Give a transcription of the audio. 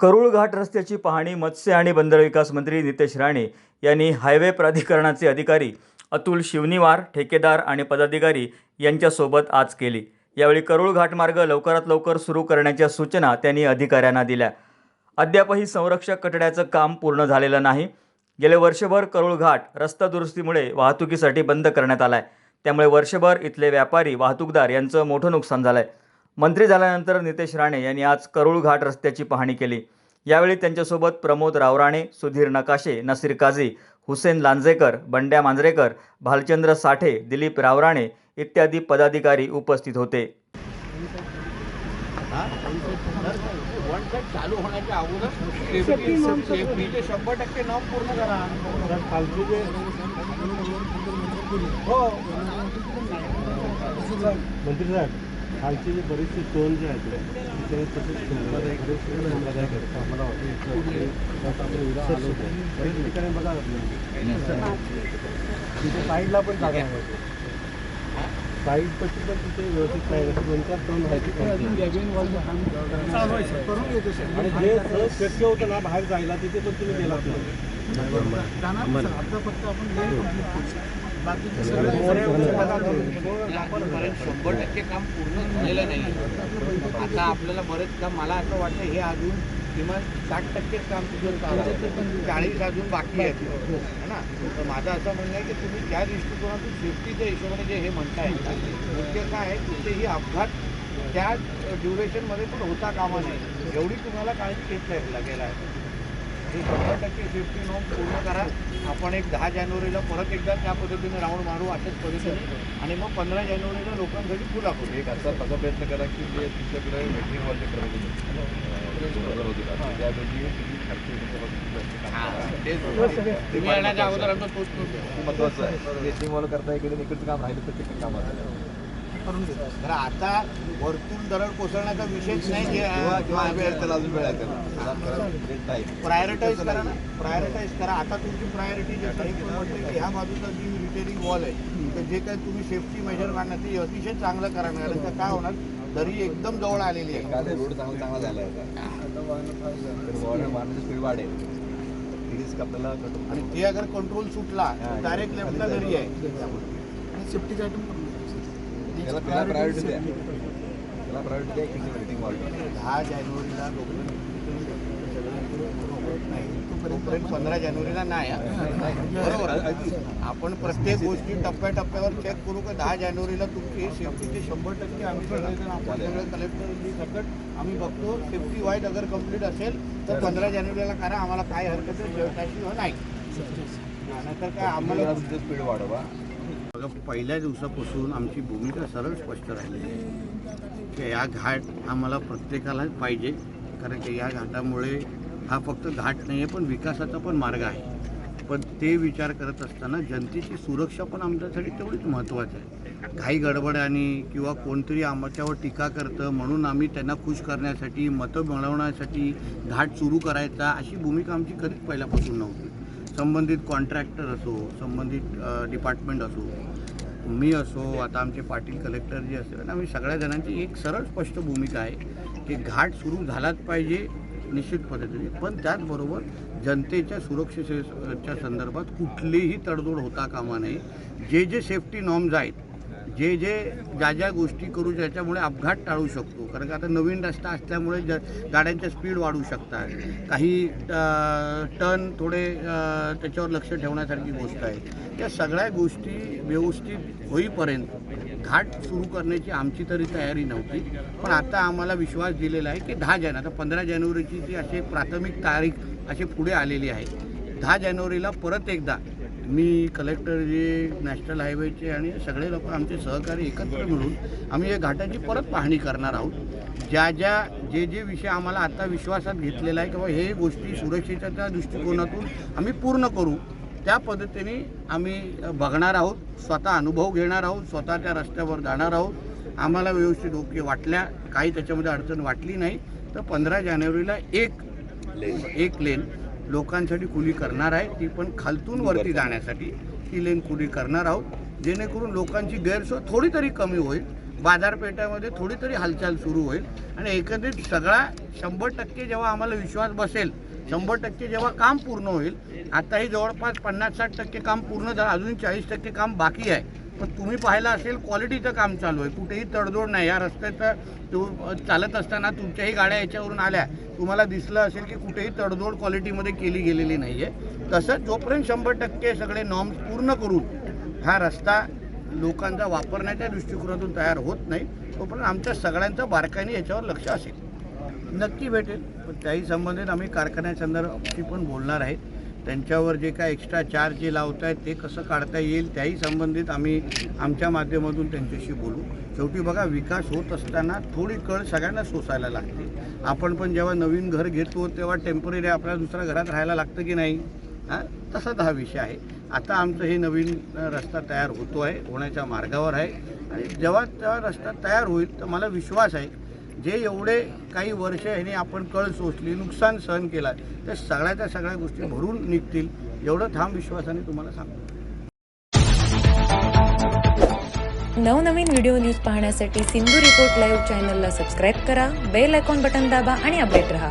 करूळ घाट रस्त्याची पाहणी मत्स्य आणि बंदर विकास मंत्री नितेश राणे यांनी हायवे प्राधिकरणाचे अधिकारी अतुल शिवनिवार ठेकेदार आणि पदाधिकारी यांच्यासोबत आज केली. यावेळी करूळ घाटमार्ग लवकरात लवकर सुरू करण्याच्या सूचना त्यांनी अधिकाऱ्यांना दिल्या. अद्यापही संरक्षक कटड्याचं काम पूर्ण झालेलं नाही. गेले वर्षभर करूळ घाट रस्ता दुरुस्तीमुळे वाहतुकीसाठी बंद करण्यात आलाय. त्यामुळे वर्षभर इथले व्यापारी वाहतूकदार यांचं मोठं नुकसान झालं आहे मंत्री झाल्यानंतर नितेश राणे यांनी आज करूळ घाट रस्त्याची पाहणी केली. यावेळी त्यांच्यासोबत प्रमोद रावराणे सुधीर नकाशे नसीर काझी हुसेन लांजेकर बंड्या मांजरेकर भालचंद्र साठे दिलीप रावराणे इत्यादी पदाधिकारी उपस्थित होते. वन साईड चालू होण्याच्या अगोदर सेफ्टी सेफ्टीचे शंभर टक्के नॉम पूर्ण करा हो. मंत्री साहेब खालचे जे बरेचसे टोल जे आहेत ते तसेच धोकादायक धोकादायक आहेत आम्हाला वाटतं आपण. बरेच ठिकाणी बघा. तिथे साईडला पण जागा आहे. साईड पट्टी पण तिथे व्यवस्थित नाही असं दोन चार टोल आहेत. आणि जे शक्य होतं ना बाहेर जायला तिथे पण तुम्ही गेलात नाही शंभर टक्के काम पूर्ण झालेलं नाही. आता आपल्याला बरेच काम मला असं वाटतं हे अजून किमान साठ टक्केच काम तुझं चाळीस अजून बाकी आहेत. है ना? तर माझं असं म्हणणं आहे की तुम्ही त्या दृष्टिकोनातून सेफ्टीच्या हिशोबाने जे हे म्हणताय मुख्य काय आहे कुठेही अपघात त्या ड्युरेशनमध्ये पण होता कामा नाही एवढी तुम्हाला काळजी घेतली लागेल आहे. हे शंभर टक्के सेफ्टी नॉर्म पूर्ण करा. आपण एक दहा जानेवारीला परत एकदा त्या पद्धतीने राऊंड मारू अशाच पद्धतीने. आणि मग पंधरा जानेवारीला लोकांसाठी खुला करू एक असा तसा प्रयत्न करा की जे तुमच्याकडे मेट्रिक वॉलचे कर्मचारी होते का त्यापैकी तुम्ही हां, येण्याच्या अगोदर आमचा तोच महत्वाचं आहे. मेट्रिक वॉल करता इकडे इकडचं काम राहिलं तर ते काम असेल तर आता वरतून दरड कोसळण्याचा विषयच नाही किंवा किंवा वेळ त्याला अजून वेळ आहे त्याला. त्याला डेट टाईम प्रायोरिटाईज करा ना. प्रायोरिटाईज करा. आता तुमची प्रायोरिटी हे म्हटलं की ह्या बाजूचा जी रिपेरिंग वॉल आहे तर जे काही तुम्ही सेफ्टी मेजर काढणार ते अतिशय चांगलं करा ना कारण का काय होणार? दरी एकदम जवळ आलेली आहे. रोड चांगला चांगला झाला होता तर मारण्याची स्पीड वाढेल रिस्क आपल्याला आणि ते अगर कंट्रोल सुटला डायरेक्ट लेफ्टला दरी आहे. सेफ्टीचा आयटम त्याला त्याला प्रायोरिटी द्या. त्याला प्रायोरिटी द्या वॉल दहा जानेवारीला तोपर्यंत पंधरा जानेवारीला नाही हा. बरोबर. आपण प्रत्येक गोष्टी टप्प्याटप्प्यावर चेक करू का दहा जानेवारीला तुमची सेफ्टीचे शंभर टक्के आम्ही सगळे सकट आम्ही बघतो सेफ्टी वाईट अगर कंप्लीट असेल तर पंधरा जानेवारीला करा. आम्हाला काय हरकत नाही नाहीतर काय आम्हाला स्पीड वाढवा. बघा पहिल्या दिवसापासून आमची भूमिका सरळ स्पष्ट राहिली आहे. की या घाट आम्हाला प्रत्येकाला पाहिजे कारण की या घाटामुळे हा फक्त घाट नाही आहे पण विकासाचा पण मार्ग आहे. पण ते विचार करत असताना जनतेची सुरक्षा पण आमच्यासाठी तेवढीच महत्त्वाचं आहे. काही गडबड आणि किंवा कोणतरी आमच्यावर टीका करतं म्हणून आम्ही त्यांना खुश करण्यासाठी मतं मिळवण्यासाठी घाट सुरू करायचा अशी भूमिका आमची कधीच पहिल्यापासून नव्हती. संबंधित कॉन्ट्रॅक्टर असो संबंधित डिपार्टमेंट असो मी असो आता आमचे पाटील कलेक्टर जे असेल आम्ही सगळ्या जणांची एक सरळ स्पष्ट भूमिका आहे की घाट सुरू झालाच पाहिजे निश्चित पद्धतीने पण त्याचबरोबर जनतेच्या सुरक्षेच्या संदर्भात कुठलीही तडजोड होता कामा नये. जे जे सेफ्टी नॉर्म्स आहेत जे जे ज्या ज्या गोष्टी करू ज्याच्यामुळे अपघात टाळू शकतो. कारण का आता नवीन रस्ता असल्यामुळे ज गाड्यांच्या स्पीड वाढू शकतात. काही टर्न थोडे त्याच्यावर लक्ष ठेवण्यासारखी गोष्ट आहे. या सगळ्या गोष्टी व्यवस्थित होईपर्यंत घाट सुरू करण्याची आमची तरी तयारी नव्हती. पण आता आम्हाला विश्वास दिलेला आहे की दहा जानेवारी आता पंधरा जानेवारीची जी अशी प्राथमिक तारीख अशी पुढे आलेली आहे. दहा जानेवारीला परत एकदा मी कलेक्टर जे नॅशनल हायवेचे आणि सगळे लोक आमचे सहकारी एकत्र मिळून आम्ही या घाटाची परत पाहणी करणार आहोत. ज्या ज्या जे जे विषय आम्हाला आता विश्वासात घेतलेला आहे किंवा हे गोष्टी सुरक्षेच्या दृष्टिकोनातून आम्ही पूर्ण करू त्या पद्धतीने आम्ही बघणार आहोत स्वतः अनुभव घेणार आहोत स्वतः त्या रस्त्यावर जाणार आहोत. आम्हाला व्यवस्थित ओके वाटल्या काही त्याच्यामध्ये अडचण वाटली नाही तर पंधरा जानेवारीला एक लेन एक लेन लोकांसाठी खुली करणार आहे ती पण खालतून वरती जाण्यासाठी ती लेन खुली करणार आहोत जेणेकरून लोकांची गैरसोय थोडी तरी कमी होईल बाजारपेठामध्ये थोडी तरी हालचाल सुरू होईल आणि एकंदरीत सगळा शंभर टक्के जेव्हा आम्हाला विश्वास बसेल शंभर टक्के जेव्हा काम पूर्ण होईल आताही जवळपास पन्नास साठ टक्के काम पूर्ण झालं अजून चाळीस टक्के काम बाकी आहे. पण तुम्ही पाहिलं असेल क्वालिटीचं काम चालू आहे. कुठेही तडजोड नाही. या रस्त्याचं तू चालत असताना तुमच्याही गाड्या याच्यावरून आल्या. तुम्हाला दिसलं असेल की कुठेही तडजोड क्वालिटीमध्ये केली गेलेली नाही आहे तसंच जोपर्यंत शंभर टक्के सगळे नॉर्म्स पूर्ण करून हा रस्ता लोकांचा वापरण्याच्या दृष्टिकोनातून तयार होत नाही तोपर्यंत आमच्या सगळ्यांचं बारकाईने याच्यावर लक्ष असेल. नक्की भेटेल. पण त्याही संबंधित आम्ही कारखान्यासंदर्भाशी पण बोलणार आहे. त्यांच्यावर जे काय एक्स्ट्रा चार्ज जे लावत आहेत ते कसं काढता येईल त्याही संबंधित आम्ही आमच्या माध्यमातून त्यांच्याशी बोलू. शेवटी बघा विकास होत असताना थोडी कळ सगळ्यांना सोसायला लागते. आपण पण जेव्हा नवीन घर घेतो तेव्हा टेंपररी आपल्याला दुसऱ्या घरात राहायला लागतं की नाही? हां? तसाच हा विषय आहे. आता आमचं हे नवीन रस्ता तयार होतो आहे होण्याच्या मार्गावर आहे. आणि जेव्हा तेव्हा रस्ता तयार होईल तर मला विश्वास आहे जे एवढे काही वर्ष ह्याने आपण कळ सोसली नुकसान सहन केला त्या सगळ्याच्या सगळ्या गोष्टी भरून निघतील एवढं ठाम विश्वासाने तुम्हाला सांगतो. नवनवीन व्हिडिओ न्यूज पाहण्यासाठी सिंधू रिपोर्ट लाईव्ह चॅनलला सबस्क्राईब करा बेल आयकॉन बटन दाबा आणि अपडेट रहा.